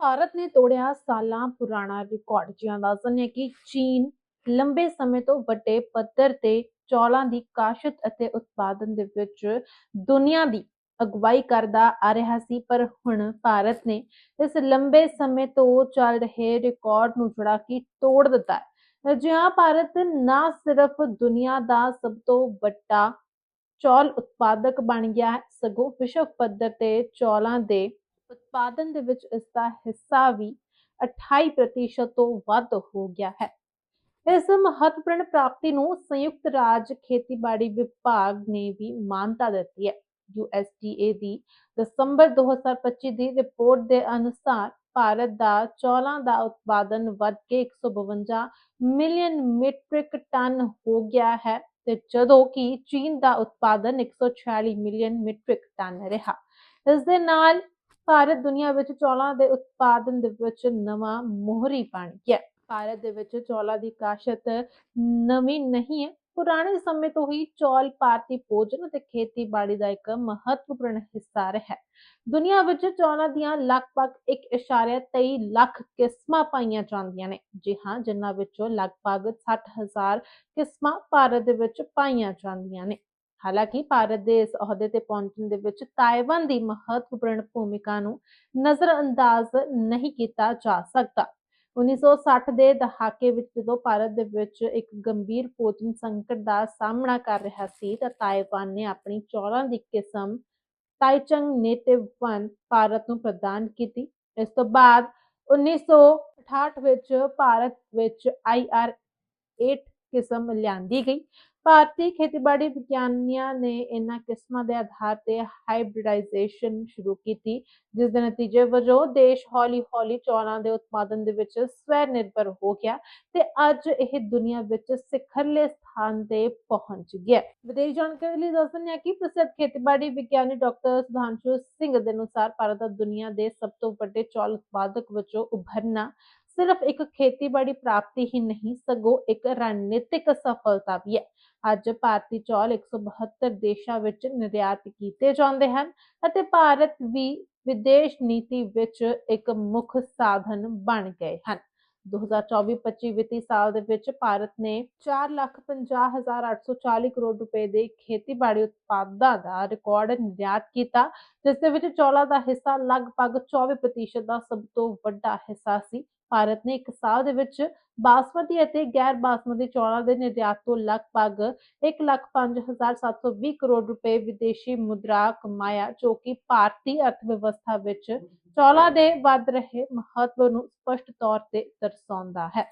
ਭਾਰਤ ਨੇ ਤੋੜਿਆ ਸਾਲਾਂ ਪੁਰਾਣਾ ਰਿਕਾਰਡ ਜਿਹਾਂ ਦੱਸਦੇ ਹੈ ਕਿ ਚੀਨ ਲੰਬੇ ਸਮੇਂ ਤੋਂ ਵੱਡੇ ਪੱਧਰ ਤੇ ਚੌਲਾਂ ਦੀ ਕਾਸ਼ਤ ਅਤੇ ਉਤਪਾਦਨ ਦੇ ਵਿੱਚ ਦੁਨੀਆ ਦੀ ਅਗਵਾਈ ਕਰਦਾ ਆ ਰਿਹਾ ਸੀ, ਪਰ ਹੁਣ ਭਾਰਤ ਨੇ ਇਸ ਲੰਬੇ ਸਮੇਂ ਤੋਂ ਚੱਲ ਰਹੇ ਰਿਕਾਰਡ ਨੂੰ ਜਿਹੜਾ ਕਿ ਤੋੜ ਦਿੱਤਾ ਹੈ। ਜਿਹਾਂ ਭਾਰਤ ਨਾ ਸਿਰਫ ਦੁਨੀਆ ਦਾ ਸਭ ਤੋਂ ਵੱਡਾ ਚੌਲ ਉਤਪਾਦਕ ਬਣ ਗਿਆ ਹੈ, ਸਗੋਂ ਵਿਸ਼ਵ ਪੱਧਰ ਤੇ ਚੌਲਾਂ ਦੇ ਉਤਪਾਦਨ ਦੇ ਵਿੱਚ ਇਸ ਦਾ ਹਿੱਸਾ ਵੀ 28% ਤੋਂ ਵੱਧ ਹੋ ਗਿਆ ਹੈ। ਇਸ ਮਹੱਤਵਪੂਰਨ ਪ੍ਰਾਪਤੀ ਨੂੰ ਸੰਯੁਕਤ ਰਾਜ ਖੇਤੀਬਾੜੀ ਵਿਭਾਗ ਨੇ ਵੀ ਮਾਨਤਾ ਦਿੱਤੀ ਹੈ। USDA ਦੀ ਦਸੰਬਰ 2025 ਦੀ ਰਿਪੋਰਟ ਦੇ ਅਨੁਸਾਰ ਭਾਰਤ ਦਾ ਚੌਲਾਂ ਦਾ ਉਤਪਾਦਨ ਵੱਧ ਕੇ 152 ਮਿਲੀਅਨ ਮੀਟ੍ਰਿਕ ਟਨ ਹੋ ਗਿਆ ਹੈ ਤੇ ਜਦੋਂ ਕਿ ਚੀਨ ਦਾ ਉਤਪਾਦਨ 146 ਮਿਲੀਅਨ ਮੀਟ੍ਰਿਕ ਟਨ ਰਿਹਾ। ਇਸ ਦੇ ਨਾਲ ਭਾਰਤ ਦੁਨੀਆ ਵਿੱਚ ਚੌਲਾਂ ਦੇ ਉਤਪਾਦਨ ਦੇ ਵਿੱਚ ਨਵਾਂ ਮੋਹਰੀ ਬਣ ਗਿਆ। ਭਾਰਤ ਦੇ ਵਿੱਚ ਚੌਲਾਂ ਦੀ ਕਾਸ਼ਤ ਨਵੀਂ ਨਹੀਂ ਹੈ। ਪੁਰਾਣੇ ਸਮੇਂ ਤੋਂ ਹੀ ਚੌਲ ਭਾਰਤੀ ਭੋਜਨ ਅਤੇ ਖੇਤੀਬਾੜੀ ਦਾ ਇੱਕ ਮਹੱਤਵਪੂਰਨ ਹਿੱਸਾ ਰਿਹਾ। ਹੈ ਦੁਨੀਆ ਵਿੱਚ ਚੌਲਾਂ ਦੀਆਂ ਲਗਭਗ 1.23 ਲੱਖ ਕਿਸਮਾਂ ਪਾਈਆਂ ਜਾਂਦੀਆਂ ਨੇ, ਜੀ ਹਾਂ, ਜਿਨ੍ਹਾਂ ਵਿੱਚੋਂ ਲਗਭਗ 60000 ਕਿਸਮਾਂ ਭਾਰਤ ਦੇ ਵਿੱਚ ਪਾਈਆਂ ਜਾਂਦੀਆਂ ਨੇ। ਹਾਲਾਂਕਿ ਭਾਰਤ ਦੇ ਇਸ ਅਹੁਦੇ ਤੇ ਪਹੁੰਚਣ ਦੇ ਵਿੱਚ ਤਾਇਵਾਨ ਦੀ ਮਹੱਤਵਪੂਰਨ ਭੂਮਿਕਾ ਨੂੰ ਨਜ਼ਰਅੰਦਾਜ਼ ਨਹੀਂ ਕੀਤਾ ਜਾ ਸਕਦਾ। 1960 ਦੇ ਦਹਾਕੇ ਵਿੱਚ ਜਦੋਂ ਭਾਰਤ ਦੇ ਵਿੱਚ ਇੱਕ ਗੰਭੀਰ ਭੋਜਨ ਸੰਕਟ ਦਾ ਸਾਹਮਣਾ ਕਰ ਰਿਹਾ ਸੀ ਤਾਂ ਤਾਇਵਾਨ ਨੇ ਆਪਣੀ ਚੌਲਾਂ ਦੀ ਕਿਸਮ ਤਾਈਚੰਗ ਨੇਟਿਵ 1 ਭਾਰਤ ਨੂੰ ਪ੍ਰਦਾਨ ਕੀਤੀ। ਇਸ ਤੋਂ ਬਾਅਦ 1968 ਵਿੱਚ ਭਾਰਤ ਵਿੱਚ IR 8 ਕਿਸਮ ਲਿਆਂਦੀ ਗਈ। ਭਾਰਤੀ ਖੇਤੀਬਾੜੀ ਵਿਗਿਆਨੀਆਂ ਨੇ ਇਹਨਾਂ ਕਿਸਮਾਂ ਦੇ ਆਧਾਰ ਤੇ ਹਾਈਬ੍ਰਿਡਾਈਜੇਸ਼ਨ ਸ਼ੁਰੂ ਕੀਤੀ, ਜਿਸ ਦੇ ਨਤੀਜੇ ਵਜੋਂ ਦੇਸ਼ ਹੌਲੀ-ਹੌਲੀ ਚੌਲਾਂ ਦੇ ਉਤਪਾਦਨ ਦੇ ਵਿੱਚ ਸਵੈ ਨਿਰਭਰ ਹੋ ਗਿਆ ਤੇ ਅੱਜ ਇਹ ਦੁਨੀਆ ਵਿੱਚ ਸਿਖਰਲੇ ਸਥਾਨ ਤੇ ਪਹੁੰਚ ਗਿਆ। ਵਿਦੇਸ਼ ਜਾਣਕਾਰੀ ਲਈ ਦੱਸ ਦਿੰਦੇ ਹਾਂ ਕਿ ਪ੍ਰਸਿੱਧ ਖੇਤੀਬਾੜੀ ਵਿਗਿਆਨੀ ਡਾਕਟਰ ਸੁਧਾਂਸ਼ੂ ਸਿੰਘ ਦੇ ਅਨੁਸਾਰ ਭਾਰਤ ਦਾ ਦੁਨੀਆ ਦੇ ਸਭ ਤੋਂ ਵੱਡੇ ਚੌਲ ਉਤਪਾਦਕ ਵਜੋਂ ਉਭਰਨਾ ਸਿਰਫ ਇੱਕ ਖੇਤੀਬਾੜੀ ਪ੍ਰਾਪਤੀ ਹੀ ਨਹੀਂ ਸਗੋਂ ਇੱਕ ਰਣਨੀਤਿਕ ਸਫਲਤਾ ਵੀ ਹੈ। ਅੱਜ ਭਾਰਤੀ ਚੌਲ 172 ਦੇਸ਼ਾਂ ਵਿੱਚ ਨਿਰਯਾਤ ਕੀਤੇ ਜਾਂਦੇ ਹਨ ਅਤੇ ਭਾਰਤ ਵੀ ਵਿਦੇਸ਼ ਨੀਤੀ ਵਿੱਚ ਇੱਕ ਮੁੱਖ ਸਾਧਨ ਬਣ ਗਏ ਹਨ। 2024-25 ਵਿੱਤੀ ਸਾਲ ਦੇ ਵਿੱਚ ਭਾਰਤ ਨੇ 4,50,840 ਕਰੋੜ ਰੁਪਏ ਦੇ ਖੇਤੀਬਾੜੀ ਉਤਪਾਦਾਂ ਦਾ ਰਿਕਾਰਡ ਨਿਰਯਾਤ ਕੀਤਾ ਜਿਸ ਦੇ ਵਿੱਚ ਚੌਲਾਂ ਦਾ ਹਿੱਸਾ ਲਗਭਗ 24% ਦਾ ਸਭ ਤੋਂ ਵੱਡਾ ਹਿੱਸਾ ਸੀ। ਭਾਰਤ ਨੇ ਇੱਕ ਸਾਲ ਦੇ ਵਿੱਚ ਬਾਸਮਤੀ ਅਤੇ ਗੈਰ ਬਾਸਮਤੀ ਚੌਲਾਂ ਦੇ ਨਿਰਯਾਤ ਤੋਂ ਲਗਭਗ 1,05,720 ਕਰੋੜ ਰੁਪਏ ਵਿਦੇਸ਼ੀ ਮੁਦਰਾ ਕਮਾਇਆ ਜੋ ਕਿ ਭਾਰਤੀ ਅਰਥਵਿਵਸਥਾ ਵਿੱਚ ਚੌਲਾਂ ਦੇ ਵੱਧ ਰਹੇ ਮਹੱਤਵ ਨੂੰ ਸਪਸ਼ਟ ਤੌਰ ਤੇ ਦਰਸਾਉਂਦਾ ਹੈ।